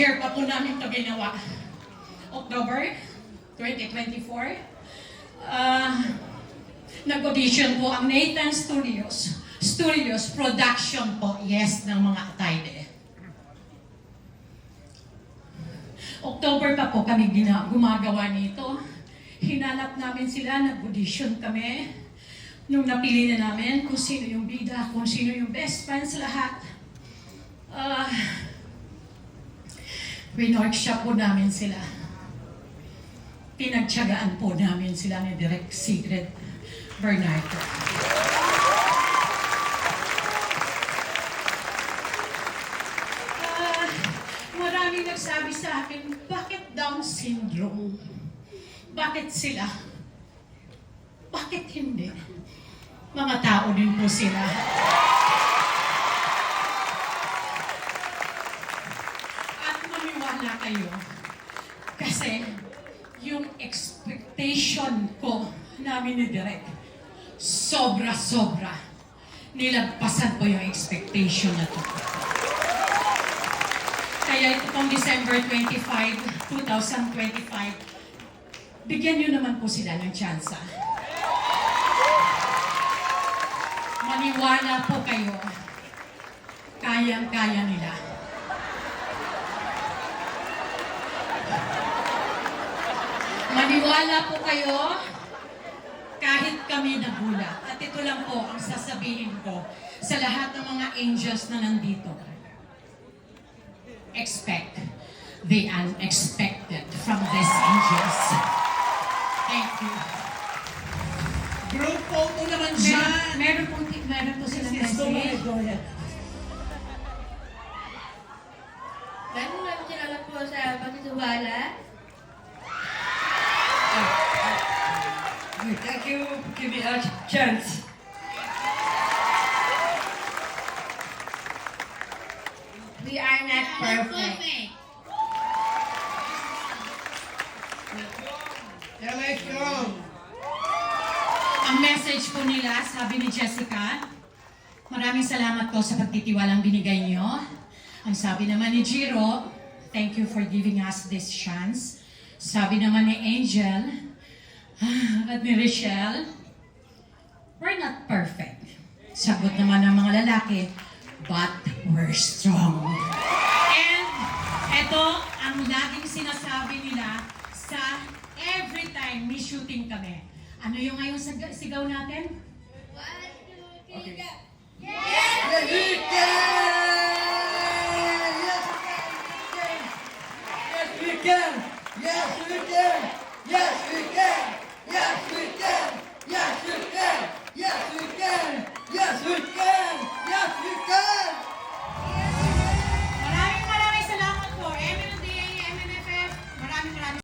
year pa po namin ito ginawa. October 2024. Ah, nag-audition po ang Nathan Studios. Studios production po, yes, ng mga Atayde. October pa po kami gumagawa nito. Hinanap namin sila, nag-audition kami. Nung napili na namin kung sino yung bida, kung sino yung best friends lahat. Ah, Winorkshop po namin sila. Pinagtsagaan po namin sila ni Direk Sigrid Bernardo. Ah, maraming nagsabi sa akin, bakit Down syndrome? Bakit sila? Bakit hindi? Mga tao din po sila. Yung expectation ko namin ni Direk, sobra-sobra. Nilagpasan ko yung expectation na to. Kaya ito pong December 25, 2025, bigyan nyo naman po sila ng tsansa. Maniwala po kayo, kayang-kaya nila. Maniwala po kayo, kahit kami nagulat. At ito lang po ang sasabihin ko sa lahat ng mga angels na nandito. Expect the unexpected from these angels. Thank you. Group photo naman Meron, dyan! meron po, meron po silang Yes, go ahead, message. go ahead. Ganun lang salamat po sa pagtitiwala. You for giving us a chance. We are not perfect. Tama strong. Ang message po nila, sabi ni Jessica, maraming salamat po sa pagtitiwalang binigay niyo. Ang sabi naman ni Jiro, thank you for giving us this chance. Sabi naman ni Angel, at ni Rochelle, we're not perfect. Sagot naman ng mga lalaki, but we're strong. And ito ang laging sinasabi nila sa every time may shooting kami. Ano yung ngayong sag- sigaw natin? One, two, three, Okay.